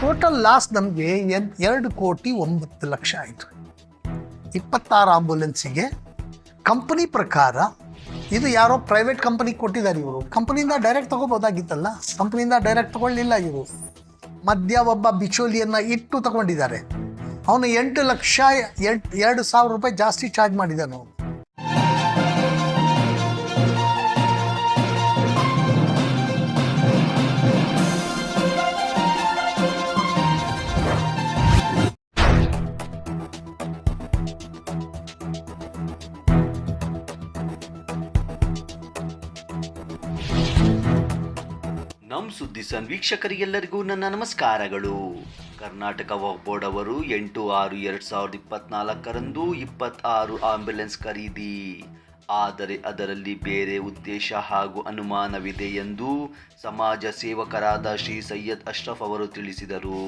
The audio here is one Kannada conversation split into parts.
ಟೋಟಲ್ ಲಾಸ್ ನಮಗೆ ಎರಡು ಕೋಟಿ ಒಂಬತ್ತು ಲಕ್ಷ ಆಯಿತು. ಇಪ್ಪತ್ತಾರು ಆಂಬುಲೆನ್ಸಿಗೆ ಕಂಪನಿ ಪ್ರಕಾರ ಇದು ಯಾರೋ ಪ್ರೈವೇಟ್ ಕಂಪನಿ ಕೊಟ್ಟಿದ್ದಾರೆ ಇವರು. ಕಂಪನಿಯಿಂದ ಡೈರೆಕ್ಟ್ ತಗೋಬೋದಾಗಿತ್ತಲ್ಲ? ಕಂಪನಿಯಿಂದ ಡೈರೆಕ್ಟ್ ತಗೊಳ್ಳಿಲ್ಲ ಇವರು. ಮಧ್ಯ ಒಬ್ಬ ಬಿಚೋಲಿಯನ್ನು ಇಟ್ಟು ತಗೊಂಡಿದ್ದಾರೆ. ಅವನು ಎಂಟು ಲಕ್ಷ ಎರಡು ಸಾವಿರ ರೂಪಾಯಿ ಜಾಸ್ತಿ ಚಾರ್ಜ್ ಮಾಡಿದ್ದಾನೆ ನಮ್ ಸುದ್ದಿ ಸನ್ ವೀಕ್ಷಕರಿಗೆಲ್ಲರಿಗೂ ನನ್ನ ನಮಸ್ಕಾರಗಳು. ಕರ್ನಾಟಕ ವಕ್ ಬೋರ್ಡ್ ಅವರು ಎಂಟು ಆರು ಎರಡ್ ಸಾವಿರದ ಇಪ್ಪತ್ನಾಲ್ಕರಂದು ಇಪ್ಪತ್ತಾರು ಆಂಬ್ಯುಲೆನ್ಸ್ ಖರೀದಿ. ಆದರೆ ಅದರಲ್ಲಿ ಬೇರೆ ಉದ್ದೇಶ ಹಾಗೂ ಅನುಮಾನವಿದೆ ಎಂದು ಸಮಾಜ ಸೇವಕರಾದ ಶ್ರೀ ಸೈಯದ್ ಅಶ್ರಫ್ ಅವರು ತಿಳಿಸಿದರು.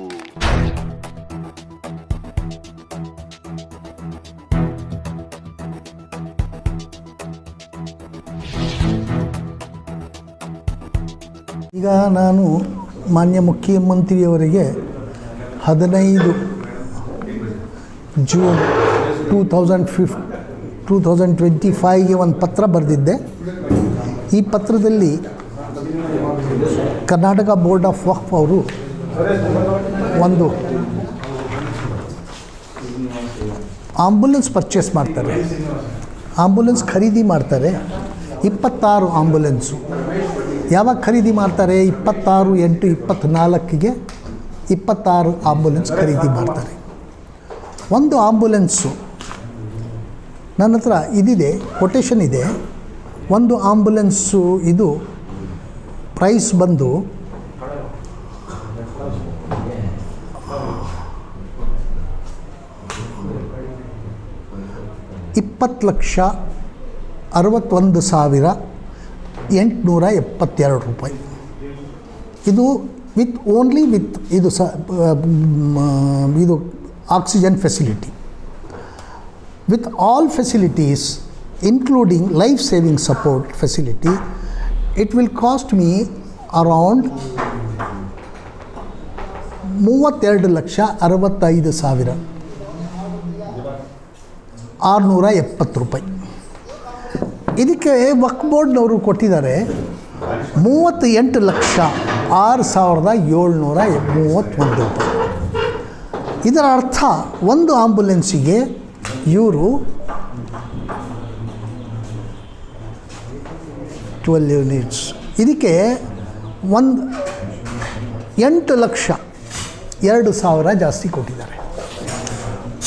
ಈಗ ನಾನು ಮಾನ್ಯ ಮುಖ್ಯಮಂತ್ರಿಯವರಿಗೆ ಹದಿನೈದು June two thousand fif, two thousand twenty ಫೈವ್ಗೆ ಒಂದು ಪತ್ರ ಬರೆದಿದ್ದೆ. ಈ ಪತ್ರದಲ್ಲಿ ಕರ್ನಾಟಕ ಬೋರ್ಡ್ ಆಫ್ ವಕ್ಫ್ ಅವರು ಒಂದು ಆಂಬುಲೆನ್ಸ್ ಪರ್ಚೇಸ್ ಮಾಡ್ತಾರೆ. ಆಂಬುಲೆನ್ಸ್ ಖರೀದಿ ಮಾಡ್ತಾರೆ. ಇಪ್ಪತ್ತಾರು ಆಂಬುಲೆನ್ಸು. ಯಾವಾಗ ಖರೀದಿ ಮಾಡ್ತಾರೆ? ಇಪ್ಪತ್ತಾರು, ಎಂಟು ಇಪ್ಪತ್ತ್ನಾಲ್ಕಿಗೆ ಇಪ್ಪತ್ತಾರು ಆಂಬುಲೆನ್ಸ್ ಖರೀದಿ ಮಾಡ್ತಾರೆ. ಒಂದು ಆಂಬುಲೆನ್ಸು ನನ್ನ ಹತ್ರ ಇದಿದೆ ಕೊಟೇಶನ್ ಇದೆ. ಒಂದು ಆಂಬುಲೆನ್ಸು ಇದು ಪ್ರೈಸ್ ಬಂದು ಇಪ್ಪತ್ತು ಲಕ್ಷ ಅರವತ್ತೊಂದು ಸಾವಿರ ಎಂಟುನೂರ ಎಪ್ಪತ್ತೆರಡು ರೂಪಾಯಿ. ಇದು ವಿತ್ ಓನ್ಲಿ ವಿತ್ ಇದು ಸ ಇದು oxygen facility with all facilities including life saving support facility it will cost me around ಮೂವತ್ತೆರಡು ಲಕ್ಷ ಅರವತ್ತೈದು ಸಾವಿರ. ಆರುನೂರ ಎಪ್ಪತ್ತು ರೂಪಾಯಿ. ಇದಕ್ಕೆ ವಕ್ ಬೋರ್ಡ್ನವರು ಕೊಟ್ಟಿದ್ದಾರೆ ಮೂವತ್ತ ಎಂಟು ಲಕ್ಷ ಆರು ಸಾವಿರದ ಏಳ್ನೂರ ಮೂವತ್ತೊಂದು ರೂಪಾಯಿ. ಇದರ ಅರ್ಥ ಒಂದು ಆಂಬುಲೆನ್ಸಿಗೆ ಇವರು ಟ್ವೆಲ್ ಯೂನಿಟ್ಸ್. ಇದಕ್ಕೆ ಒಂದು ಎಂಟು ಲಕ್ಷ ಎರಡು ಸಾವಿರ ಜಾಸ್ತಿ ಕೊಟ್ಟಿದ್ದಾರೆ.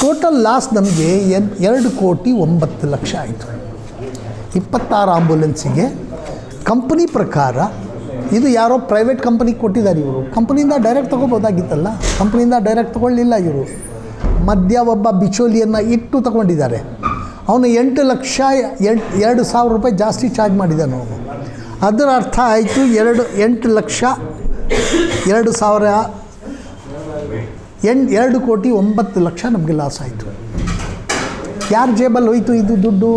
ಟೋಟಲ್ ಲಾಸ್ ನಮಗೆ ಎನ್ ಎರಡು ಕೋಟಿ ಒಂಬತ್ತು ಲಕ್ಷ ಆಯಿತು. ಇಪ್ಪತ್ತಾರು ಆಂಬುಲೆನ್ಸಿಗೆ ಕಂಪ್ನಿ ಪ್ರಕಾರ ಇದು ಯಾರೋ ಪ್ರೈವೇಟ್ ಕಂಪ್ನಿಗೆ ಕೊಟ್ಟಿದ್ದಾರೆ ಇವರು. ಕಂಪ್ನಿಯಿಂದ ಡೈರೆಕ್ಟ್ ತೊಗೋಬೋದಾಗಿತ್ತಲ್ಲ ಕಂಪ್ನಿಯಿಂದ ಡೈರೆಕ್ಟ್ ತೊಗೊಳ್ಳಿಲ್ಲ ಇವರು. ಮಧ್ಯ ಒಬ್ಬ ಬಿಚೋಲಿಯನ್ನು ಇಟ್ಟು ತಗೊಂಡಿದ್ದಾರೆ. ಅವನು ಎಂಟು ಲಕ್ಷ ಎರಡು ಸಾವಿರ ರೂಪಾಯಿ ಜಾಸ್ತಿ ಚಾರ್ಜ್ ಮಾಡಿದ್ದಾನೆ ಅವನು. ಅದರ ಅರ್ಥ ಆಯಿತು, ಎರಡು, ಎಂಟು ಲಕ್ಷ ಎರಡು ಸಾವಿರ ಎಂಟು ಎರಡು ಕೋಟಿ ಒಂಬತ್ತು ಲಕ್ಷ ನಮಗೆ ಲಾಸ್ ಆಯಿತು. ಯಾರ ಜೇಬಲ್ಲಿ ಹೋಯಿತು ಇದು ದುಡ್ಡು?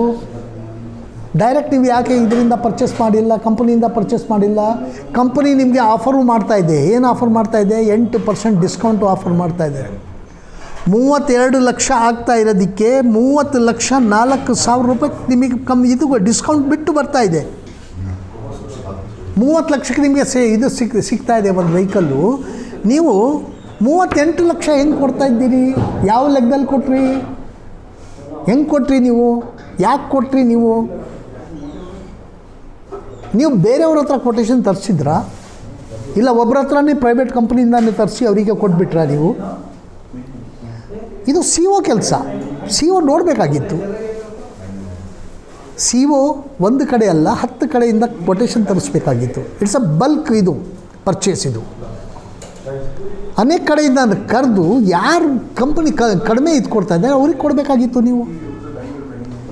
ಡೈರೆಕ್ಟ್ ನೀವು ಯಾಕೆ ಇದರಿಂದ ಪರ್ಚೇಸ್ ಮಾಡಿಲ್ಲ ಕಂಪನಿಯಿಂದ ಪರ್ಚೇಸ್ ಮಾಡಿಲ್ಲ? ಕಂಪನಿ ನಿಮಗೆ ಆಫರು ಇದೆ. ಏನು ಆಫರ್ ಮಾಡ್ತಾ ಇದೆ? ಎಂಟು ಪರ್ಸೆಂಟ್ ಡಿಸ್ಕೌಂಟು ಆಫರ್ ಮಾಡ್ತಾ ಇದೆ. ಮೂವತ್ತೆರಡು ಲಕ್ಷ ಆಗ್ತಾ ಇರೋದಕ್ಕೆ ಮೂವತ್ತು ಲಕ್ಷ ನಾಲ್ಕು ಸಾವಿರ ರೂಪಾಯಿ ನಿಮಗೆ ಕಮ್, ಇದು ಡಿಸ್ಕೌಂಟ್ ಬಿಟ್ಟು ಬರ್ತಾ ಇದೆ. ಮೂವತ್ತು ಲಕ್ಷಕ್ಕೆ ನಿಮಗೆ ಸೇ, ಇದು ಸಿಕ್, ಸಿಗ್ತಾ ಇದೆ ಒಂದು ವೆಹಿಕಲ್ಲು ನೀವು ಮೂವತ್ತೆಂಟು ಲಕ್ಷ ಹೆಂಗೆ ಕೊಡ್ತಾ ಇದ್ದೀರಿ? ಯಾವ ಲೆಕ್ಕದಲ್ಲಿ ಕೊಟ್ರಿ? ಹೆಂಗೆ ಕೊಟ್ರಿ ನೀವು? ಯಾಕೆ ಕೊಟ್ರಿ ನೀವು? ನೀವು ಬೇರೆಯವ್ರ ಹತ್ರ ಕೊಟೇಶನ್ ತರಿಸಿದ್ರಾ? ಇಲ್ಲ ಒಬ್ಬರ ಹತ್ರನೇ ಪ್ರೈವೇಟ್ ಕಂಪ್ನಿಯಿಂದಾನೇ ತರಿಸಿ ಅವರಿಗೆ ಕೊಟ್ಬಿಟ್ರಾ ನೀವು? ಇದು ಸಿ ಒ ಕೆಲಸ. ಸಿ ಒ ನೋಡಬೇಕಾಗಿತ್ತು. ಸಿ ಒ ಒಂದು ಕಡೆ ಅಲ್ಲ, ಹತ್ತು ಕಡೆಯಿಂದ ಕೊಟೇಶನ್ ತರಿಸ್ಬೇಕಾಗಿತ್ತು. ಇಟ್ಸ್ ಅ ಬಲ್ಕ್ ಇದು ಪರ್ಚೇಸ್ ಇದು. ಅನೇಕ ಕಡೆಯಿಂದ ಕರೆದು ಯಾರು ಕಂಪ್ನಿ ಕಡಿಮೆ ಇದು ಕೊಡ್ತಾ ಇದ್ದಾರೆ, ಅವ್ರಿಗೆ ಕೊಡಬೇಕಾಗಿತ್ತು ನೀವು.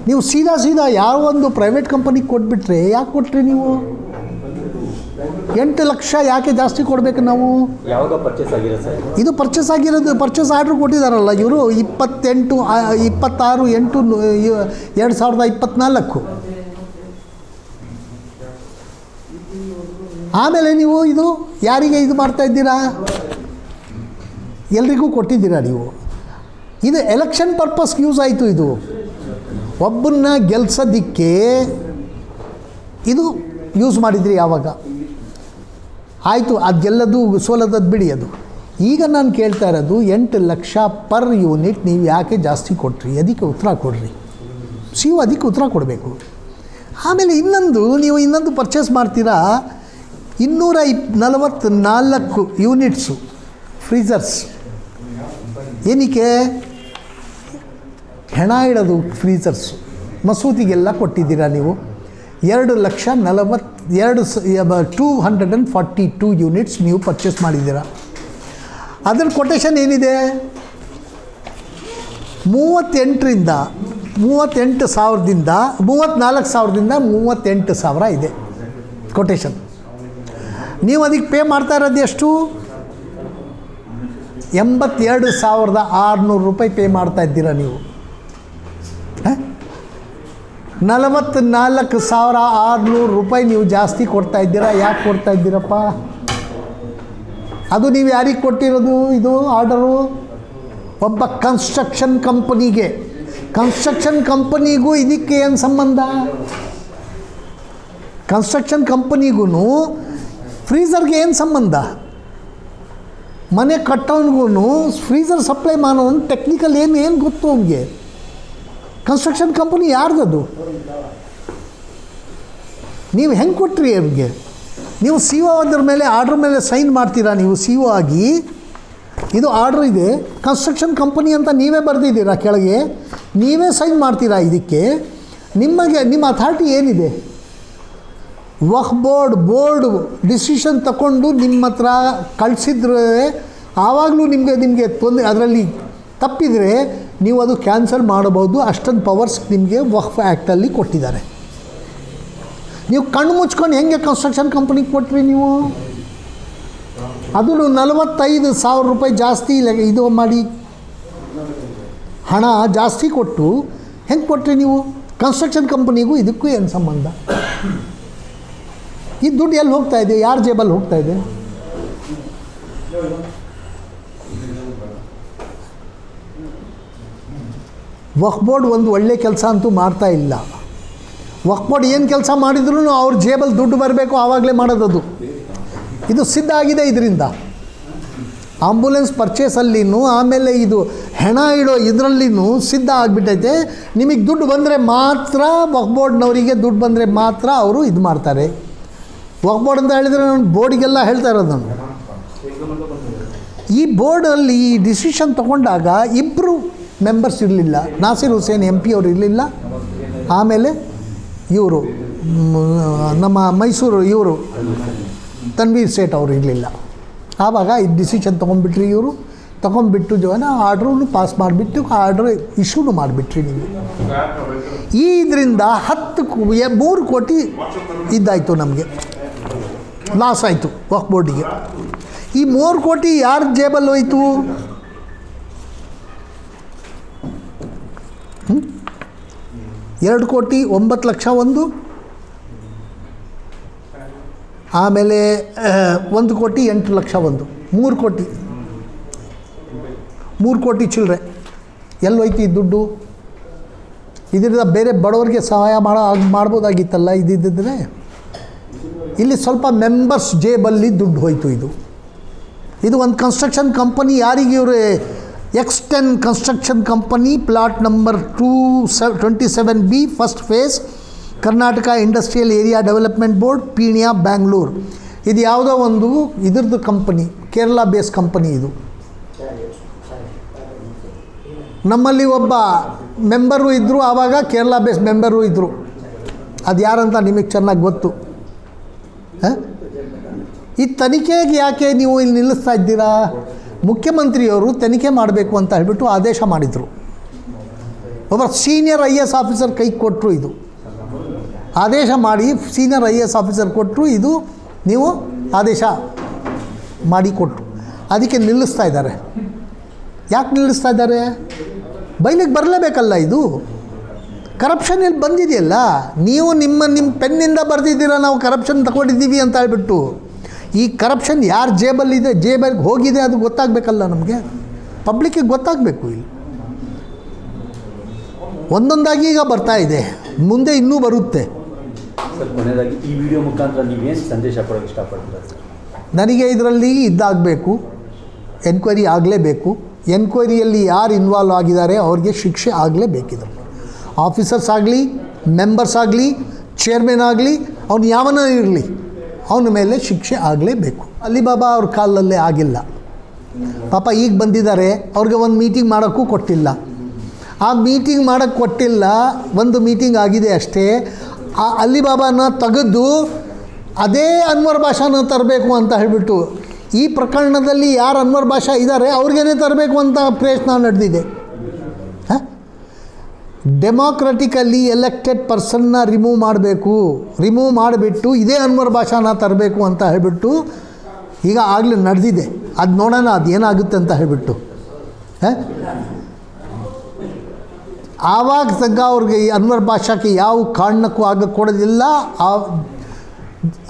ನೀವು ಸೀದಾ ಸೀದಾ ಯಾವ ಒಂದು ಪ್ರೈವೇಟ್ ಕಂಪನಿಗೆ ಕೊಟ್ಬಿಟ್ರೆ ಯಾಕೆ ಕೊಟ್ರಿ ನೀವು? ಎಂಟು ಲಕ್ಷ ಯಾಕೆ ಜಾಸ್ತಿ ಕೊಡಬೇಕು ನಾವು? ಯಾವಾಗ ಪರ್ಚೇಸ್ ಇದು? ಪರ್ಚೇಸ್ ಆಗಿರೋದು ಪರ್ಚೇಸ್ ಆರ್ಡ್ರ್ ಕೊಟ್ಟಿದ್ದಾರಲ್ಲ ಇವರು ಇಪ್ಪತ್ತೆಂಟು ಇಪ್ಪತ್ತಾರು ಎಂಟು ಎರಡು ಸಾವಿರದ ಇಪ್ಪತ್ತ್ನಾಲ್ಕು ಆಮೇಲೆ ನೀವು ಇದು ಯಾರಿಗೆ ಇದು ಮಾಡ್ತಾ ಇದ್ದೀರಾ? ಎಲ್ರಿಗೂ ಕೊಟ್ಟಿದ್ದೀರಾ ನೀವು? ಇದು ಎಲೆಕ್ಷನ್ ಪರ್ಪಸ್ಗೆ ಯೂಸ್ ಆಯಿತು ಇದು. ಒಬ್ಬನ್ನ ಗೆಲ್ಸೋದಿಕ್ಕೆ ಇದು ಯೂಸ್ ಮಾಡಿದ್ರಿ ಯಾವಾಗ? ಆಯಿತು, ಅದು ಗೆಲ್ಲೋದು ಸೋಲದದ್ದು ಬಿಡಿ ಅದು. ಈಗ ನಾನು ಕೇಳ್ತಾ ಇರೋದು, ಎಂಟು ಲಕ್ಷ ಪರ್ ಯೂನಿಟ್ ನೀವು ಯಾಕೆ ಜಾಸ್ತಿ ಕೊಟ್ರಿ? ಅದಕ್ಕೆ ಉತ್ತರ ಕೊಡ್ರಿ. ಯು ಅದಕ್ಕೆ ಉತ್ತರ ಕೊಡಬೇಕು. ಆಮೇಲೆ ಇನ್ನೊಂದು, ನೀವು ಇನ್ನೊಂದು ಪರ್ಚೇಸ್ ಮಾಡ್ತೀರಾ? ಇನ್ನೂರ ಇಪ್ ನಲವತ್ತ್ನಾಲ್ಕು ಯೂನಿಟ್ಸು ಫ್ರೀಜರ್ಸ್ ಏನಕ್ಕೆ? ಹೆಣ ಇಡೋದು ಫ್ರೀಜರ್ಸು ಮಸೂದಿಗೆಲ್ಲ ಕೊಟ್ಟಿದ್ದೀರಾ ನೀವು? ಎರಡು ಲಕ್ಷ ನಲವತ್ತು, ಎರಡು ಸ two hundred and forty two units ನೀವು ಪರ್ಚೇಸ್ ಮಾಡಿದ್ದೀರಾ. ಅದರ ಕೊಟೇಶನ್ ಏನಿದೆ? ಮೂವತ್ತೆಂಟರಿಂದ, ಮೂವತ್ತೆಂಟು ಸಾವಿರದಿಂದ ಮೂವತ್ತ್ನಾಲ್ಕು ಸಾವಿರದಿಂದ ಮೂವತ್ತೆಂಟು ಸಾವಿರ ಇದೆ ಕೊಟೇಶನ್ ನೀವು ಅದಕ್ಕೆ ಪೇ ಮಾಡ್ತಾ ಇರೋದು ಎಷ್ಟು? ಎಂಬತ್ತೆರಡು ಸಾವಿರದ ಆರುನೂರು ರೂಪಾಯಿ ಪೇ ಮಾಡ್ತಾ ಇದ್ದೀರಾ ನೀವು. ನಲವತ್ತ್ನಾಲ್ಕು ಸಾವಿರ ಆರುನೂರು ರೂಪಾಯಿ ನೀವು ಜಾಸ್ತಿ ಕೊಡ್ತಾ ಇದ್ದೀರಾ? ಯಾಕೆ ಕೊಡ್ತಾ ಇದ್ದೀರಪ್ಪ? ಅದು ನೀವು ಯಾರಿಗೆ ಕೊಟ್ಟಿರೋದು? ಇದು ಆರ್ಡರು? ಒಬ್ಬ ಕನ್ಸ್ಟ್ರಕ್ಷನ್ ಕಂಪನಿಗೆ ಕನ್ಸ್ಟ್ರಕ್ಷನ್ ಕಂಪನಿಗೂ ಇದಕ್ಕೆ ಏನು ಸಂಬಂಧ? ಕನ್ಸ್ಟ್ರಕ್ಷನ್ ಕಂಪನಿಗೂ ಫ್ರೀಸರ್ಗೆ ಏನು ಸಂಬಂಧ? ಮನೆ ಕಟ್ಟೋನ್ಗೂ ಫ್ರೀಸರ್ ಸಪ್ಲೈ ಮಾಡೋನು ಟೆಕ್ನಿಕಲ್ ಏನು ಏನು ಗೊತ್ತು ಅವನಿಗೆ? ಕನ್ಸ್ಟ್ರಕ್ಷನ್ ಕಂಪನಿ ಯಾರ್ದದು? ನೀವು ಹೆಂಗೆ ಕೊಟ್ರಿ ಅವ್ರಿಗೆ? ನೀವು ಸಿ ಒ ಅದ್ರ ಮೇಲೆ ಆರ್ಡ್ರ್ ಮೇಲೆ ಸೈನ್ ಮಾಡ್ತೀರಾ ನೀವು ಸಿ ಒ ಆಗಿ? ಇದು ಆರ್ಡ್ರ್ ಇದೆ. ಕನ್ಸ್ಟ್ರಕ್ಷನ್ ಕಂಪನಿ ಅಂತ ನೀವೇ ಬರೆದಿದ್ದೀರಾ ಕೆಳಗೆ? ನೀವೇ ಸೈನ್ ಮಾಡ್ತೀರಾ ಇದಕ್ಕೆ? ನಿಮಗೆ, ನಿಮ್ಮ ಅಥಾರಿಟಿ ಏನಿದೆ? ವಕ್ ಬೋರ್ಡ್ ಬೋರ್ಡ್ ಡಿಸಿಷನ್ ತಗೊಂಡು ನಿಮ್ಮ ಹತ್ರ ಕಳಿಸಿದ್ರೆ, ಆವಾಗಲೂ ನಿಮಗೆ ನಿಮಗೆ ತೊಂದರೆ ಅದರಲ್ಲಿ ತಪ್ಪಿದರೆ ನೀವು ಅದು ಕ್ಯಾನ್ಸಲ್ ಮಾಡಬಹುದು. ಅಷ್ಟೊಂದು ಪವರ್ಸ್ ನಿಮಗೆ ವಕ್ಫ್ ಆ್ಯಕ್ಟಲ್ಲಿ ಕೊಟ್ಟಿದ್ದಾರೆ. ನೀವು ಕಣ್ಣು ಮುಚ್ಕೊಂಡು ಹೆಂಗೆ ಕನ್ಸ್ಟ್ರಕ್ಷನ್ ಕಂಪ್ನಿಗೆ ಕೊಟ್ರಿ ನೀವು? ಅದು ನಲವತ್ತೈದು ಸಾವಿರ ರೂಪಾಯಿ ಜಾಸ್ತಿ ಇಲ್ಲ ಇದು ಮಾಡಿ ಹಣ ಜಾಸ್ತಿ ಕೊಟ್ಟು ಹೆಂಗೆ ಕೊಟ್ರಿ ನೀವು? ಕನ್ಸ್ಟ್ರಕ್ಷನ್ ಕಂಪ್ನಿಗೂ ಇದಕ್ಕೂ ಏನು ಸಂಬಂಧ? ಈ ದುಡ್ಡು ಎಲ್ಲಿ ಹೋಗ್ತಾ ಇದೆ? ಯಾರ ಜೇಬಲ್ಲಿ ಹೋಗ್ತಾ ಇದೆ? ವಕ್ ಬೋರ್ಡ್ ಒಂದು ಒಳ್ಳೆ ಕೆಲಸ ಅಂತೂ ಮಾಡ್ತಾ ಇಲ್ಲ. ವಕ್ ಬೋರ್ಡ್ ಏನು ಕೆಲಸ ಮಾಡಿದ್ರು ಅವ್ರ ಜೇಬಲ್ಲಿ ದುಡ್ಡು ಬರಬೇಕು ಆವಾಗಲೇ ಮಾಡೋದದು. ಇದು ಸಿದ್ಧ ಆಗಿದೆ ಇದರಿಂದ. ಆಂಬುಲೆನ್ಸ್ ಪರ್ಚೇಸಲ್ಲಿನೂ ಆಮೇಲೆ ಇದು ಹೆಣ ಇಡೋ ಇದರಲ್ಲಿನೂ ಸಿದ್ಧ ಆಗಿಬಿಟ್ಟೈತೆ. ನಿಮಗೆ ದುಡ್ಡು ಬಂದರೆ ಮಾತ್ರ ಬೋರ್ಡ್ನವರಿಗೆ ದುಡ್ಡು ಬಂದರೆ ಮಾತ್ರ ಅವರು ಇದು ಮಾಡ್ತಾರೆ. ಬೋರ್ಡ್ ಅಂತ ಹೇಳಿದರೆ ನಾನು ಬೋರ್ಡಿಗೆಲ್ಲ ಹೇಳ್ತಾ ಇರೋದು ನಾನು. ಈ ಬೋರ್ಡಲ್ಲಿ ಈ ಡಿಸಿಷನ್ ತಗೊಂಡಾಗ ಇಬ್ಬರು ಮೆಂಬರ್ಸ್ ಇರಲಿಲ್ಲ. ನಾಸಿರ್ ಹುಸೇನ್ ಎಂ ಪಿ ಅವರು ಇರಲಿಲ್ಲ. ಆಮೇಲೆ ಇವರು ನಮ್ಮ ಮೈಸೂರು ಇವರು ತನ್ವೀರ್ ಸೇಠ್ ಅವರು ಇರಲಿಲ್ಲ. ಆವಾಗ ಈ ಡಿಸಿಷನ್ ತೊಗೊಂಡ್ಬಿಟ್ರಿ ಇವರು. ತೊಗೊಂಡ್ಬಿಟ್ಟು ಜೋನ ಆರ್ಡ್ರೂ ಪಾಸ್ ಮಾಡಿಬಿಟ್ಟು ಆರ್ಡ್ರ್ ಇಶ್ಯೂನು ಮಾಡಿಬಿಟ್ರಿ ನೀವು. ಈ ಇದರಿಂದ ಹತ್ತು ಮೂರು ಕೋಟಿ ಇದ್ದಾಯಿತು ನಮಗೆ. ಲಾಸ್ ಆಯಿತು ವಕ್ ಬೋರ್ಡಿಗೆ ಈ ಮೂರು ಕೋಟಿ ಯಾರ ಜೇಬಲ್ಲಿ ಹೋಯ್ತು? ಎರಡು ಕೋಟಿ ಒಂಬತ್ತು ಲಕ್ಷ ಒಂದು. ಆಮೇಲೆ ಒಂದು ಕೋಟಿ ಎಂಟು ಲಕ್ಷ ಒಂದು. ಮೂರು ಕೋಟಿ. ಮೂರು ಕೋಟಿ ಚಿಲ್ಲರೆ ಎಲ್ಲೋಯ್ತು ಈ ದುಡ್ಡು? ಇದರಿಂದ ಬೇರೆ ಬಡವರಿಗೆ ಸಹಾಯ ಮಾಡೋ ಮಾಡ್ಬೋದಾಗಿತ್ತಲ್ಲ ಇದ್ದಿದ್ದರೆ ಇಲ್ಲಿ ಸ್ವಲ್ಪ ಮೆಂಬರ್ಸ್ ಜೇಬಲ್ಲಿ ದುಡ್ಡು ಹೋಯಿತು ಇದು. ಇದು ಒಂದು ಕನ್ಸ್ಟ್ರಕ್ಷನ್ ಕಂಪನಿ ಯಾರಿಗೆ ಇವರು X ten construction company plot number two ಸೆ twenty seven B first phase Karnataka industrial area development board Peenya Bangalore ಇದು ಯಾವುದೋ ಒಂದು ಇದ್ರದ್ದು ಕಂಪನಿ ಕೇರಳ ಬೇಸ್ ಕಂಪನಿ ಇದು. ನಮ್ಮಲ್ಲಿ ಒಬ್ಬ ಮೆಂಬರು ಇದ್ದರು ಆವಾಗ ಕೇರಳ ಬೇಸ್ ಮೆಂಬರು ಇದ್ದರು ಅದು ಯಾರಂತ ನಿಮಗೆ ಚೆನ್ನಾಗಿ ಗೊತ್ತು? ಈ ತನಿಖೆಗೆ ಯಾಕೆ ನೀವು ಇಲ್ಲಿ ನಿಲ್ಲಿಸ್ತಾ ಇದ್ದೀರಾ? ಮುಖ್ಯಮಂತ್ರಿಯವರು ತನಿಖೆ ಮಾಡಬೇಕು ಅಂತ ಹೇಳಿಬಿಟ್ಟು ಆದೇಶ ಮಾಡಿದರು. ಒಬ್ಬ ಸೀನಿಯರ್ ಐ ಎಸ್ ಆಫೀಸರ್ ಕೈ ಕೊಟ್ಟರು ಇದು. ಆದೇಶ ಮಾಡಿ ಸೀನಿಯರ್ ಐ ಎಸ್ ಆಫೀಸರ್ ಕೊಟ್ಟರು ಇದು ನೀವು ಆದೇಶ ಮಾಡಿಕೊಟ್ರು ಅದಕ್ಕೆ ನಿಲ್ಲಿಸ್ತಾ ಇದ್ದಾರೆ. ಯಾಕೆ ನಿಲ್ಲಿಸ್ತಾ ಇದ್ದಾರೆ? ಬೈಲಿಗೆ ಬರಲೇಬೇಕಲ್ಲ ಇದು? ಕರಪ್ಷನ್ ಇಲ್ಲಿ ಬಂದಿದೆಯಲ್ಲ? ನೀವು ನಿಮ್ಮ ನಿಮ್ಮ ಪೆನ್ನಿಂದ ಬರೆದಿದ್ದೀರ, ನಾವು ಕರಪ್ಷನ್ ತಗೊಂಡಿದ್ದೀವಿ ಅಂತ ಹೇಳ್ಬಿಟ್ಟು. ಈ ಕರಪ್ಷನ್ ಯಾರ ಜೇಬಲ್ಲಿದೆ ಜೇಬಲ್ಲಿ ಹೋಗಿದೆ ಅದು ಗೊತ್ತಾಗಬೇಕಲ್ಲ ನಮಗೆ? ಪಬ್ಲಿಕ್ಕಿಗೆ ಗೊತ್ತಾಗಬೇಕು ಇಲ್ಲಿ. ಒಂದೊಂದಾಗಿ ಈಗ ಬರ್ತಾ ಇದೆ. ಮುಂದೆ ಇನ್ನೂ ಬರುತ್ತೆ. ಈ ವಿಡಿಯೋ ಮುಖಾಂತರ ನೀವೇನು ಸಂದೇಶ ಕೊಡೋಕ್ಕೆ ಇಷ್ಟಪಡ್ತೀರಾ? ನನಗೆ ಇದರಲ್ಲಿ ಇದಾಗಬೇಕು. ಎನ್ಕ್ವೈರಿ ಆಗಲೇಬೇಕು. ಎನ್ಕ್ವೈರಿಯಲ್ಲಿ ಯಾರು ಇನ್ವಾಲ್ವ್ ಆಗಿದ್ದಾರೆ ಅವ್ರಿಗೆ ಶಿಕ್ಷೆ ಆಗಲೇಬೇಕಿದ್ರು ಆಫೀಸರ್ಸ್ ಆಗಲಿ ಮೆಂಬರ್ಸ್ ಆಗಲಿ ಚೇರ್ಮನ್ ಆಗಲಿ ಅವ್ನು ಯಾವನ ಇರಲಿ. ಅವನ ಮೇಲೆ ಶಿಕ್ಷೆ ಆಗಲೇಬೇಕು. ಅಲಿಬಾಬಾ ಅವ್ರ ಕಾಲಲ್ಲೇ ಆಗಿಲ್ಲ. ಪಾಪ ಈಗ ಬಂದಿದ್ದಾರೆ, ಅವ್ರಿಗೆ ಒಂದು ಮೀಟಿಂಗ್ ಮಾಡೋಕ್ಕೂ ಕೊಟ್ಟಿಲ್ಲ. ಆ ಮೀಟಿಂಗ್ ಮಾಡೋಕ್ಕೆ ಕೊಟ್ಟಿಲ್ಲ, ಒಂದು ಮೀಟಿಂಗ್ ಆಗಿದೆ ಅಷ್ಟೇ. ಆ ಅಲಿಬಾಬಾನ ತೆಗೆದು ಅದೇ ಅನ್ವರ್ ಭಾಷಾನ ತರಬೇಕು ಅಂತ ಹೇಳಿಬಿಟ್ಟು, ಈ ಪ್ರಕರಣದಲ್ಲಿ ಯಾರು ಅನ್ವರ್ ಭಾಷಾ ಇದ್ದಾರೆ ಅವ್ರಿಗೇನೆ ತರಬೇಕು ಅಂತ ಪ್ರಯತ್ನ ನಡೆದಿದೆ. ಡೆಮೋಕ್ರೆಟಿಕಲ್ಲಿ ಎಲೆಕ್ಟೆಡ್ ಪರ್ಸನ್ನ ರಿಮೂವ್ ಮಾಡಬೇಕು. ರಿಮೂವ್ ಮಾಡಿಬಿಟ್ಟು ಇದೇ ಅನ್ವರ್ ಭಾಷಾನ ತರಬೇಕು ಅಂತ ಹೇಳಿಬಿಟ್ಟು ಈಗ ಆಗಲೇ ನಡೆದಿದೆ. ಅದು ನೋಡೋಣ ಅದು ಏನಾಗುತ್ತೆ ಅಂತ ಹೇಳಿಬಿಟ್ಟು. ಆವಾಗ ತಗ್ಗ ಅವ್ರಿಗೆ ಈ ಅನ್ವರ್ ಭಾಷಾಕ್ಕೆ ಯಾವ ಕಾರಣಕ್ಕೂ ಆಗ ಕೊಡೋದಿಲ್ಲ. ಆ,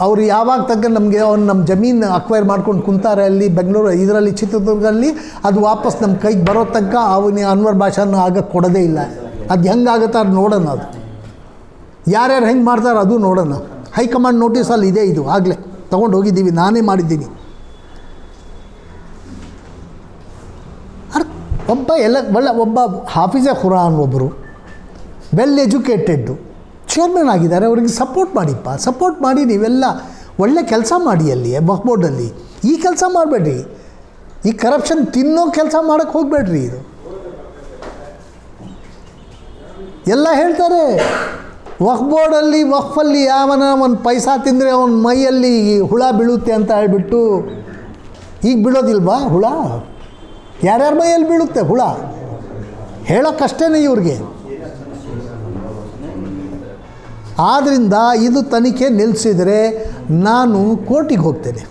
ಅವರು ಯಾವಾಗ ತಗ್ಗ ನಮಗೆ ಅವ್ನು ನಮ್ಮ ಜಮೀನ್ ಅಕ್ವೈರ್ ಮಾಡ್ಕೊಂಡು ಕುಂತಾರೆ ಅಲ್ಲಿ ಬೆಂಗಳೂರು, ಇದರಲ್ಲಿ ಚಿತ್ರದುರ್ಗದಲ್ಲಿ ಅದು ವಾಪಸ್ ನಮ್ಮ ಕೈಗೆ ಬರೋ ತನಕ ಅವನ ಅನ್ವರ್ ಭಾಷಾನ ಆಗ ಕೊಡೋದೇ ಇಲ್ಲ. ಅದು ಹೆಂಗಾಗತ್ತೆ ಅದು ನೋಡೋಣ ಅದು. ಯಾರ್ಯಾರು ಹೆಂಗೆ ಮಾಡ್ತಾರೆ ಅದು ನೋಡೋಣ. ಹೈಕಮಾಂಡ್ ನೋಟಿಸಲ್ಲಿ ಇದೆ ಇದು, ಆಗಲೇ. ತೊಗೊಂಡು ಹೋಗಿದ್ದೀವಿ, ನಾನೇ ಮಾಡಿದ್ದೀನಿ. ಒಬ್ಬ ಎಲ್ಲ, ಒಳ್ಳೆ, ಒಬ್ಬ ಹಾಫೀಸೆ ಖುರಾನ್ ಒಬ್ಬರು ವೆಲ್ ಎಜುಕೇಟೆಡ್ಡು ಚೇರ್ಮನ್ ಆಗಿದ್ದಾರೆ, ಅವರಿಗೆ ಸಪೋರ್ಟ್ ಮಾಡಿಪ್ಪ. ಸಪೋರ್ಟ್ ಮಾಡಿ ನೀವೆಲ್ಲ ಒಳ್ಳೆ ಕೆಲಸ ಮಾಡಿ ಅಲ್ಲಿ ಬಕ್ಬೋರ್ಡಲ್ಲಿ ಈ ಕೆಲಸ ಮಾಡಬೇಡ್ರಿ. ಈ ಕರಪ್ಷನ್ ತಿನ್ನೋ ಕೆಲಸ ಮಾಡೋಕ್ಕೆ ಹೋಗಬೇಡ್ರಿ ಇದು. ಎಲ್ಲ ಹೇಳ್ತಾರೆ. ವಕ್ ಬೋರ್ಡಲ್ಲಿ ವಕ್ಫಲ್ಲಿ ಯಾವನ ಒಂದು ಪೈಸಾ ತಿಂದರೆ ಅವನ ಮೈಯಲ್ಲಿ ಹುಳ ಬೀಳುತ್ತೆ ಅಂತ ಹೇಳ್ಬಿಟ್ಟು ಈಗ ಬೀಳೋದಿಲ್ವಾ ಹುಳ? ಯಾರ್ಯಾರ ಮೈಯಲ್ಲಿ ಬೀಳುತ್ತೆ ಹುಳ? ಹೇಳೋಕ್ಕಷ್ಟೇ ಇವ್ರಿಗೆ. ಆದ್ದರಿಂದ ಇದು ತನಿಖೆ ನಿಲ್ಲಿಸಿದರೆ ನಾನು ಕೋರ್ಟಿಗೆ ಹೋಗ್ತೇನೆ.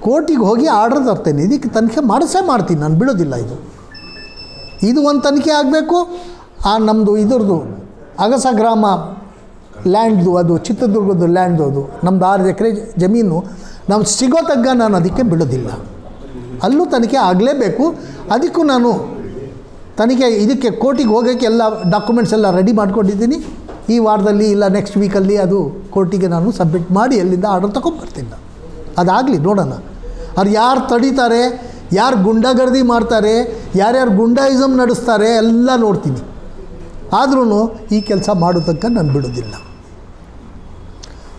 ಕೋರ್ಟಿಗೆ ಹೋಗಿ ಆರ್ಡರ್ ತರ್ತೇನೆ. ಇದಕ್ಕೆ ತನಿಖೆ ಮಾಡಿಸೇ ಮಾಡ್ತೀನಿ. ನಾನು ಬಿಡೋದಿಲ್ಲ ಇದು. ಇದು ಒಂದು ತನಿಖೆ ಆಗಬೇಕು. ಆ ನಮ್ಮದು ಇದ್ರದ್ದು ಅಗಸ ಗ್ರಾಮ ಲ್ಯಾಂಡ್ದು ಅದು, ಚಿತ್ರದುರ್ಗದ್ದು ಲ್ಯಾಂಡ್ದು ಅದು. ನಮ್ಮದು ಆರು ಎಕರೆ ಜಮೀನು. ನಾವು ಸಿಗೋ ತಗ್ಗ ನಾನು ಅದಕ್ಕೆ ಬಿಡೋದಿಲ್ಲ. ಅಲ್ಲೂ ತನಿಖೆ ಆಗಲೇಬೇಕು. ಅದಕ್ಕೂ ನಾನು ತನಿಖೆ ಇದಕ್ಕೆ ಕೋರ್ಟಿಗೆ ಹೋಗೋಕ್ಕೆ ಎಲ್ಲ ಡಾಕ್ಯುಮೆಂಟ್ಸ್ ಎಲ್ಲ ರೆಡಿ ಮಾಡ್ಕೊಂಡಿದ್ದೀನಿ. ಈ ವಾರದಲ್ಲಿ ಇಲ್ಲ ನೆಕ್ಸ್ಟ್ ವೀಕಲ್ಲಿ ಅದು ಕೋರ್ಟಿಗೆ ನಾನು ಸಬ್ಮಿಟ್ ಮಾಡಿ ಎಲ್ಲಿಂದ ಆರ್ಡರ್ ತೊಗೊಂಡ್ಬರ್ತೀನಿ ನಾನು ಅದಾಗಲಿ ನೋಡೋಣ. ಅವ್ರು ಯಾರು ತಡೀತಾರೆ, ಯಾರು ಗುಂಡಾಗರ್ದಿ ಮಾಡ್ತಾರೆ, ಯಾರ್ಯಾರು ಗುಂಡಾಯಿಸಮ್ ನಡೆಸ್ತಾರೆ ಎಲ್ಲ ನೋಡ್ತೀನಿ. ಆದ್ರೂ ಈ ಕೆಲಸ ಮಾಡೋ ತನಕ ನಾನು ಬಿಡೋದಿಲ್ಲ.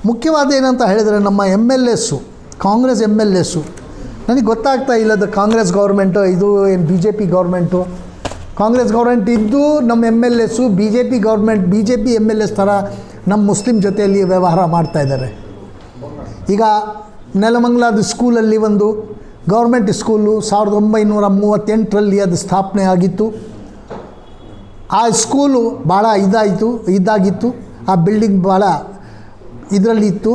ಮುಖ್ಯವಾದ ಏನಂತ ಹೇಳಿದರೆ ನಮ್ಮ M L S Congress M L S ನನಗೆ ಗೊತ್ತಾಗ್ತಾ ಇಲ್ಲ ಅದು ಕಾಂಗ್ರೆಸ್ ಗೌರ್ಮೆಂಟು, ಇದು ಏನು B J P government? Congress government ಇದ್ದು ನಮ್ಮ M L S B J P government B J P M L S ಥರ ನಮ್ಮ ಮುಸ್ಲಿಂ ಜೊತೆಯಲ್ಲಿ ವ್ಯವಹಾರ ಮಾಡ್ತಾ ಇದ್ದಾರೆ. ಈಗ ನೆಲಮಂಗ್ಲಾದ ಸ್ಕೂಲಲ್ಲಿ ಒಂದು ಗೌರ್ಮೆಂಟ್ ಸ್ಕೂಲು ಸಾವಿರದ ಒಂಬೈನೂರ ಮೂವತ್ತೆಂಟರಲ್ಲಿ ಅದು ಸ್ಥಾಪನೆ ಆಗಿತ್ತು. ಆ ಸ್ಕೂಲು ಭಾಳ ಇದಾಯಿತು, ಇದಾಗಿತ್ತು. ಆ ಬಿಲ್ಡಿಂಗ್ ಭಾಳ ಇದರಲ್ಲಿತ್ತು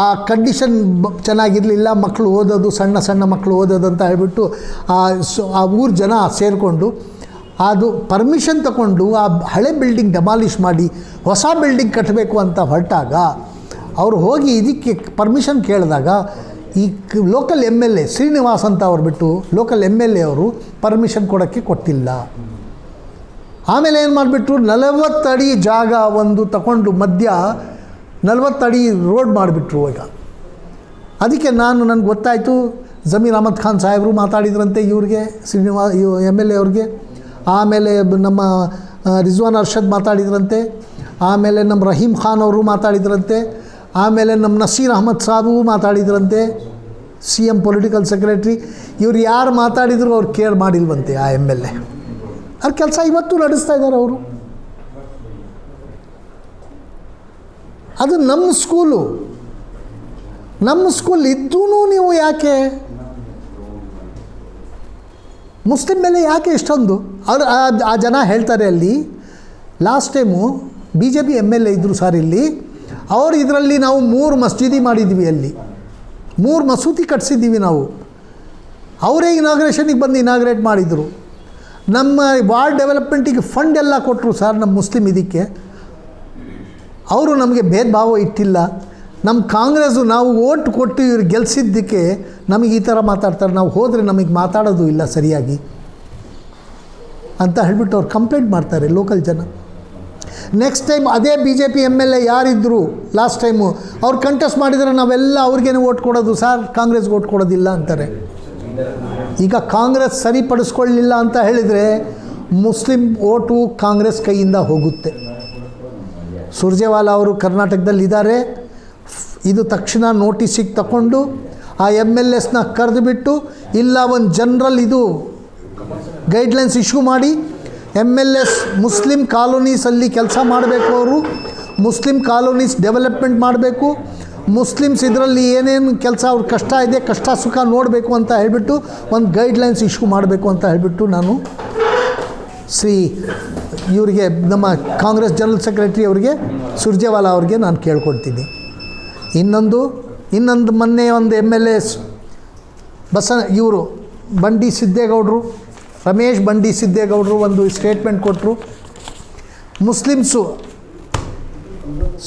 ಆ ಕಂಡೀಷನ್ ಬ ಚೆನ್ನಾಗಿರಲಿಲ್ಲ ಮಕ್ಕಳು ಓದೋದು, ಸಣ್ಣ ಸಣ್ಣ ಮಕ್ಕಳು ಓದೋದು ಅಂತ ಹೇಳ್ಬಿಟ್ಟು ಆ ಸೊ ಆ ಊರು ಜನ ಸೇರಿಕೊಂಡು ಅದು ಪರ್ಮಿಷನ್ ತಗೊಂಡು ಆ ಹಳೆ ಬಿಲ್ಡಿಂಗ್ ಡೆಮಾಲಿಷ್ ಮಾಡಿ, ಹೊಸ ಬಿಲ್ಡಿಂಗ್ ಕಟ್ಟಬೇಕು ಅಂತ ಹೊರಟಾಗ ಅವರು ಹೋಗಿ ಇದಕ್ಕೆ ಪರ್ಮಿಷನ್ ಕೇಳಿದಾಗ ಈ local M L A Srinivas ಅಂತ ಅವ್ರು ಬಿಟ್ಟು ಲೋಕಲ್ ಎಂ ಎಲ್ ಎ ಅವರು ಪರ್ಮಿಷನ್ ಕೊಡೋಕ್ಕೆ ಕೊಟ್ಟಿಲ್ಲ. ಆಮೇಲೆ ಏನು ಮಾಡಿಬಿಟ್ರು ನಲವತ್ತಡಿ ಜಾಗ ಒಂದು ತಗೊಂಡು ಮಧ್ಯ ನಲವತ್ತಡಿ ರೋಡ್ ಮಾಡಿಬಿಟ್ರು ಈಗ. ಅದಕ್ಕೆ ನಾನು ನನಗೆ ಗೊತ್ತಾಯಿತು, ಜಮೀರ್ ಅಹಮದ್ ಖಾನ್ ಸಾಹೇಬರು ಮಾತಾಡಿದ್ರಂತೆ ಇವ್ರಿಗೆ ಶ್ರೀನಿವಾ ಎಂ ಎಲ್ ಎ ಅವ್ರಿಗೆ. ಆಮೇಲೆ ನಮ್ಮ ರಿಜ್ವಾನ್ ಅರ್ಷದ್ ಮಾತಾಡಿದ್ರಂತೆ. ಆಮೇಲೆ ನಮ್ಮ ರಹೀಮ್ ಖಾನ್ ಅವರು ಮಾತಾಡಿದ್ರಂತೆ. ಆಮೇಲೆ ನಮ್ಮ ನಸೀರ್ ಅಹಮದ್ ಸಾಬು ಮಾತಾಡಿದ್ರಂತೆ, ಸಿ ಎಂ ಪೊಲಿಟಿಕಲ್ ಸೆಕ್ರೆಟ್ರಿ. ಇವ್ರು ಯಾರು ಮಾತಾಡಿದ್ರು ಅವ್ರು ಕೇರ್ ಮಾಡಿಲ್ವಂತೆ ಆ ಎಂ ಎಲ್ ಎ. ಅವ್ರ ಕೆಲಸ ಇವತ್ತು ನಡೆಸ್ತಾ ಇದ್ದಾರೆ ಅವರು. ಅದು ನಮ್ಮ ಸ್ಕೂಲು ನಮ್ಮ ಸ್ಕೂಲ್ ಇದ್ದೂ ನೀವು ಯಾಕೆ? ಮುಸ್ಲಿಂ ಮೇಲೆ ಯಾಕೆ ಇಷ್ಟೊಂದು? ಅವ್ರು ಆ- ಆ ಜನ ಹೇಳ್ತಾರೆ ಅಲ್ಲಿ last time B J P M L A ಇದ್ದರು ಸರ್ ಇಲ್ಲಿ ಅವ್ರು ಇದರಲ್ಲಿ ನಾವು ಮೂರು ಮಸ್ಜಿದಿ ಮಾಡಿದ್ವಿ ಅಲ್ಲಿ. ಮೂರು ಮಸೂತಿ ಕಟ್ಸಿದ್ದೀವಿ ನಾವು. ಅವರೇ ಇನಾಗ್ರೇಷನಿಗೆ ಬಂದು ಇನಾಗ್ರೇಟ್ ಮಾಡಿದರು. ನಮ್ಮ ವಾರ್ಡ್ ಡೆವಲಪ್ಮೆಂಟಿಗೆ ಫಂಡ್ ಎಲ್ಲ ಕೊಟ್ಟರು ಸರ್ ನಮ್ಮ ಮುಸ್ಲಿಂ ಇದಕ್ಕೆ. ಅವರು ನಮಗೆ ಭೇದ ಭಾವ ಇಟ್ಟಿಲ್ಲ. ನಮ್ಮ ಕಾಂಗ್ರೆಸ್ಸು ನಾವು ಓಟ್ ಕೊಟ್ಟು ಇವ್ರು ಗೆಲ್ಸಿದ್ದಕ್ಕೆ ನಮಗೆ ಈ ಥರ ಮಾತಾಡ್ತಾರೆ. ನಾವು ಹೋದರೆ ನಮಗೆ ಮಾತಾಡೋದು ಇಲ್ಲ ಸರಿಯಾಗಿ ಅಂತ ಹೇಳ್ಬಿಟ್ಟು ಅವ್ರು ಕಂಪ್ಲೇಂಟ್ ಮಾಡ್ತಾರೆ ಲೋಕಲ್ ಜನ. ನೆಕ್ಸ್ಟ್ ಟೈಮ್ ಅದೇ B J P M L A ಯಾರಿದ್ದರು last time ಅವ್ರು ಕಂಟೆಸ್ಟ್ ಮಾಡಿದರೆ ನಾವೆಲ್ಲ ಅವ್ರಿಗೇನೆ ಓಟ್ ಕೊಡೋದು ಸರ್ ಕಾಂಗ್ರೆಸ್ಗೆ ಓಟ್ ಕೊಡೋದಿಲ್ಲ ಅಂತಾರೆ. ಈಗ ಕಾಂಗ್ರೆಸ್ ಸರಿಪಡಿಸ್ಕೊಳ್ಳಿಲ್ಲ ಅಂತ ಹೇಳಿದರೆ ಮುಸ್ಲಿಂ ಓಟು ಕಾಂಗ್ರೆಸ್ ಕೈಯಿಂದ ಹೋಗುತ್ತೆ. ಸುರ್ಜೇವಾಲಾ ಅವರು ಕರ್ನಾಟಕದಲ್ಲಿ ಇದ್ದಾರೆ. ಇದು ತಕ್ಷಣ ನೋಟಿಸಿಗೆ ತಗೊಂಡು ಆ ಎಂ ಎಲ್ ಎಸ್ನ ಕರೆದುಬಿಟ್ಟು, ಇಲ್ಲ, ಒಂದು ಜನರಲ್ ಇದು ಗೈಡ್ಲೈನ್ಸ್ ಇಶ್ಯೂ ಮಾಡಿ ಎಂ ಎಲ್ ಎಸ್ ಮುಸ್ಲಿಂ ಕಾಲೋನೀಸಲ್ಲಿ ಕೆಲಸ ಮಾಡಬೇಕು ಅವರು. ಮುಸ್ಲಿಂ ಕಾಲೋನೀಸ್ ಡೆವಲಪ್ಮೆಂಟ್ ಮಾಡಬೇಕು. ಮುಸ್ಲಿಮ್ಸ್ ಇದರಲ್ಲಿ ಏನೇನು ಕೆಲಸ ಅವ್ರ ಕಷ್ಟ ಇದೆ, ಕಷ್ಟ ಸುಖ ನೋಡಬೇಕು ಅಂತ ಹೇಳಿಬಿಟ್ಟು ಒಂದು ಗೈಡ್ಲೈನ್ಸ್ ಇಶ್ಯೂ ಮಾಡಬೇಕು ಅಂತ ಹೇಳಿಬಿಟ್ಟು ನಾನು ಶ್ರೀ ಇವರಿಗೆ, ನಮ್ಮ ಕಾಂಗ್ರೆಸ್ ಜನರಲ್ ಸೆಕ್ರೆಟರಿ ಅವರಿಗೆ, ಸುರ್ಜೇವಾಲಾ ಅವ್ರಿಗೆ ನಾನು ಕೇಳ್ಕೊಡ್ತೀನಿ. ಇನ್ನೊಂದು ಇನ್ನೊಂದು ಮೊನ್ನೆ ಒಂದು ಎಂ ಎಲ್ ಎಸ್ ಬಸ ಇವರು ಬಂಡಿ ಸಿದ್ದೇಗೌಡರು ರಮೇಶ್ ಬಂಡಿ ಸಿದ್ದೇಗೌಡರು ಒಂದು ಸ್ಟೇಟ್ಮೆಂಟ್ ಕೊಟ್ಟರು ಮುಸ್ಲಿಮ್ಸು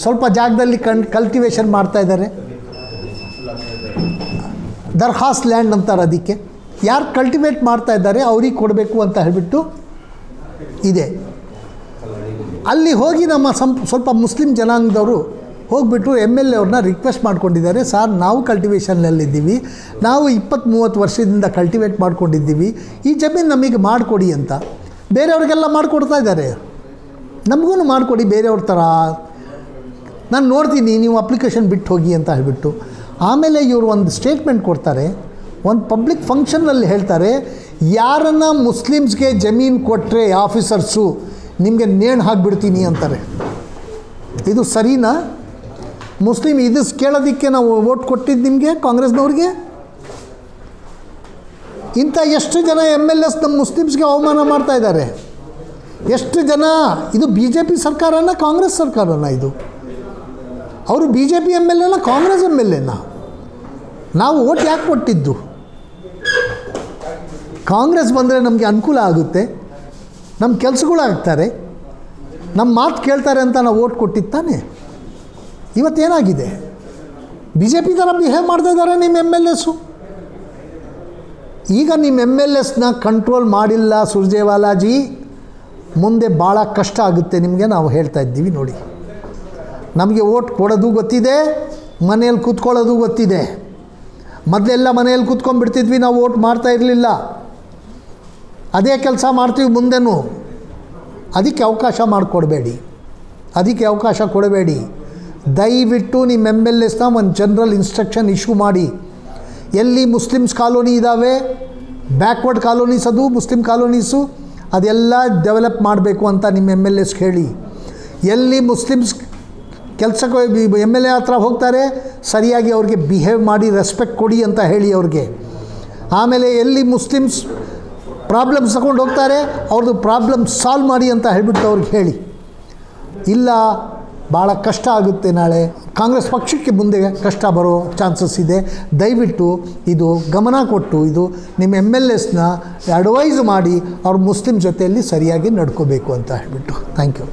ಸ್ವಲ್ಪ ಜಾಗದಲ್ಲಿ ಕಣ್ ಕಲ್ಟಿವೇಷನ್ ಮಾಡ್ತಾ ಇದ್ದಾರೆ. ದರ್ಹಾಸ್ ಲ್ಯಾಂಡ್ ಅಂತಾರೆ ಅದಕ್ಕೆ. ಯಾರು ಕಲ್ಟಿವೇಟ್ ಮಾಡ್ತಾ ಇದ್ದಾರೆ ಅವ್ರಿಗೆ ಕೊಡಬೇಕು ಅಂತ ಹೇಳಿಬಿಟ್ಟು ಇದೆ. ಅಲ್ಲಿ ಹೋಗಿ ನಮ್ಮ ಸಂ, ಸ್ವಲ್ಪ ಮುಸ್ಲಿಂ ಜನಾಂಗದವರು ಹೋಗ್ಬಿಟ್ಟು ಎಂ ಎಲ್ ಎ ಅವ್ರನ್ನ ರಿಕ್ವೆಸ್ಟ್ ಮಾಡ್ಕೊಂಡಿದ್ದಾರೆ. ಸರ್ ನಾವು ಕಲ್ಟಿವೇಷನ್ನಲ್ಲಿದ್ದೀವಿ ನಾವು ಇಪ್ಪತ್ತು ಮೂವತ್ತು ವರ್ಷದಿಂದ ಕಲ್ಟಿವೇಟ್ ಮಾಡ್ಕೊಂಡಿದ್ದೀವಿ. ಈ ಜಮೀನು ನಮಗೆ ಮಾಡಿಕೊಡಿ ಅಂತ. ಬೇರೆಯವ್ರಿಗೆಲ್ಲ ಮಾಡಿಕೊಡ್ತಾ ಇದ್ದಾರೆ. ನಮಗೂ ಮಾಡಿಕೊಡಿ, ಬೇರೆಯವ್ರ ಥರ. ನಾನು ನೋಡ್ತೀನಿ, ನೀವು ಅಪ್ಲಿಕೇಶನ್ ಬಿಟ್ಟು ಹೋಗಿ ಅಂತ ಹೇಳಿಬಿಟ್ಟು. ಆಮೇಲೆ ಇವರು ಒಂದು ಸ್ಟೇಟ್ಮೆಂಟ್ ಕೊಡ್ತಾರೆ. ಒಂದು ಪಬ್ಲಿಕ್ ಫಂಕ್ಷನ್ನಲ್ಲಿ ಹೇಳ್ತಾರೆ, ಯಾರನ್ನು ಮುಸ್ಲಿಮ್ಸ್ಗೆ ಜಮೀನು ಕೊಟ್ಟರೆ ಆಫೀಸರ್ಸು ನಿಮಗೆ ನೇಣು ಹಾಕಿಬಿಡ್ತೀನಿ ಅಂತಾರೆ. ಇದು ಸರಿನಾ? ಮುಸ್ಲಿಮ್ ಇದು ಕೇಳೋದಕ್ಕೆ ನಾವು ಓಟ್ ಕೊಟ್ಟಿದ್ದು ನಿಮಗೆ, ಕಾಂಗ್ರೆಸ್ನವ್ರಿಗೆ? ಇಂಥ ಎಷ್ಟು ಜನ ಎಂ ಎಲ್ ಎಸ್ ನಮ್ಮ ಮುಸ್ಲಿಮ್ಸ್ಗೆ ಅವಮಾನ ಮಾಡ್ತಾ ಇದ್ದಾರೆ? ಎಷ್ಟು ಜನ, ಇದು ಬಿ ಜೆ ಪಿ ಸರ್ಕಾರನ, ಕಾಂಗ್ರೆಸ್ ಸರ್ಕಾರನ ಇದು? ಅವರು B J P M L ಎನ ಕಾಂಗ್ರೆಸ್ ಎಂ ಎಲ್ ಎನ ನಾವು ಓಟ್ ಯಾಕೆ ಕೊಟ್ಟಿದ್ದು? ಕಾಂಗ್ರೆಸ್ ಬಂದರೆ ನಮಗೆ ಅನುಕೂಲ ಆಗುತ್ತೆ. ನಮ್ಮ ಕೆಲಸಗಳು ಆಗ್ತಾರೆ ನಮ್ಮ ಮಾತು ಕೇಳ್ತಾರೆ ಅಂತ ನಾವು ಓಟ್ ಕೊಟ್ಟಿತ್ತಾನೆ ಇವತ್ತೇನಾಗಿದೆ? ಬಿ ಜೆ ಪಿ ಥರ ಬಿಹೇವ್ ಮಾಡ್ತಾ ಇದ್ದಾರೆ ನಿಮ್ಮ ಎಂ ಎಲ್ ಎಸ್ಸು ಈಗ ನಿಮ್ಮ ಎಂ ಎಲ್ ಎಸ್ನ ಕಂಟ್ರೋಲ್ ಮಾಡಿಲ್ಲ ಸುರ್ಜೇವಾಲಾಜಿ, ಮುಂದೆ ಭಾಳ ಕಷ್ಟ ಆಗುತ್ತೆ ನಿಮಗೆ ನಾವು ಹೇಳ್ತಾ ಇದ್ದೀವಿ ನೋಡಿ. ನಮಗೆ ಓಟ್ ಕೊಡೋದು ಗೊತ್ತಿದೆ ಮನೆಯಲ್ಲಿ ಕೂತ್ಕೊಳ್ಳೋದು ಗೊತ್ತಿದೆ. ಮೊದಲೆಲ್ಲ ಮನೆಯಲ್ಲಿ ಕೂತ್ಕೊಂಡ್ಬಿಡ್ತಿದ್ವಿ, ನಾವು ಓಟ್ ಮಾಡ್ತಾ ಇರಲಿಲ್ಲ. ಅದೇ ಕೆಲಸ ಮಾಡ್ತೀವಿ ಮುಂದೆನೂ. ಅದಕ್ಕೆ ಅವಕಾಶ ಮಾಡಿಕೊಡ್ಬೇಡಿ. ಅದಕ್ಕೆ ಅವಕಾಶ ಕೊಡಬೇಡಿ. ದಯವಿಟ್ಟು ನಿಮ್ಮ ಎಂ ಎಲ್ ಎಸ್ನ ಒಂದು ಜನರಲ್ ಇನ್ಸ್ಟ್ರಕ್ಷನ್ ಇಶ್ಯೂ ಮಾಡಿ. ಎಲ್ಲಿ ಮುಸ್ಲಿಮ್ಸ್ ಕಾಲೋನಿ ಇದ್ದಾವೆ ಬ್ಯಾಕ್ವರ್ಡ್ ಕಾಲೋನೀಸ್ ಅದು ಮುಸ್ಲಿಂ ಕಾಲೋನೀಸು ಅದೆಲ್ಲ ಡೆವಲಪ್ ಮಾಡಬೇಕು ಅಂತ ನಿಮ್ಮ ಎಂ ಎಲ್ ಎಸ್ ಹೇಳಿ ಎಲ್ಲಿ ಮುಸ್ಲಿಮ್ಸ್ ಕೆಲಸಕ್ಕೆ ಎಂ ಎಲ್ ಎ ಹತ್ರ ಹೋಗ್ತಾರೆ, ಸರಿಯಾಗಿ ಅವ್ರಿಗೆ ಬಿಹೇವ್ ಮಾಡಿ ರೆಸ್ಪೆಕ್ಟ್ ಕೊಡಿ ಅಂತ ಹೇಳಿ ಅವ್ರಿಗೆ. ಆಮೇಲೆ ಎಲ್ಲಿ ಮುಸ್ಲಿಮ್ಸ್ ಪ್ರಾಬ್ಲಮ್ಸ್ ತಗೊಂಡು ಹೋಗ್ತಾರೆ ಅವ್ರದ್ದು ಪ್ರಾಬ್ಲಮ್ ಸಾಲ್ವ್ ಮಾಡಿ ಅಂತ ಹೇಳ್ಬಿಟ್ಟು ಅವ್ರಿಗೆ ಹೇಳಿ. ಇಲ್ಲ ಭಾಳ ಕಷ್ಟ ಆಗುತ್ತೆ ನಾಳೆ. ಕಾಂಗ್ರೆಸ್ ಪಕ್ಷಕ್ಕೆ ಮುಂದೆ ಕಷ್ಟ ಬರೋ ಚಾನ್ಸಸ್ ಇದೆ. ದಯವಿಟ್ಟು ಇದು ಗಮನ ಕೊಟ್ಟು, ಇದು ನಿಮ್ಮ ಎಂ ಎಲ್ ಎಸ್ನ ಅಡ್ವೈಸ್ ಮಾಡಿ, ಅವ್ರ ಮುಸ್ಲಿಂ ಜೊತೆಯಲ್ಲಿ ಸರಿಯಾಗಿ ನಡ್ಕೋಬೇಕು ಅಂತ ಹೇಳಿಬಿಟ್ಟು. Thank you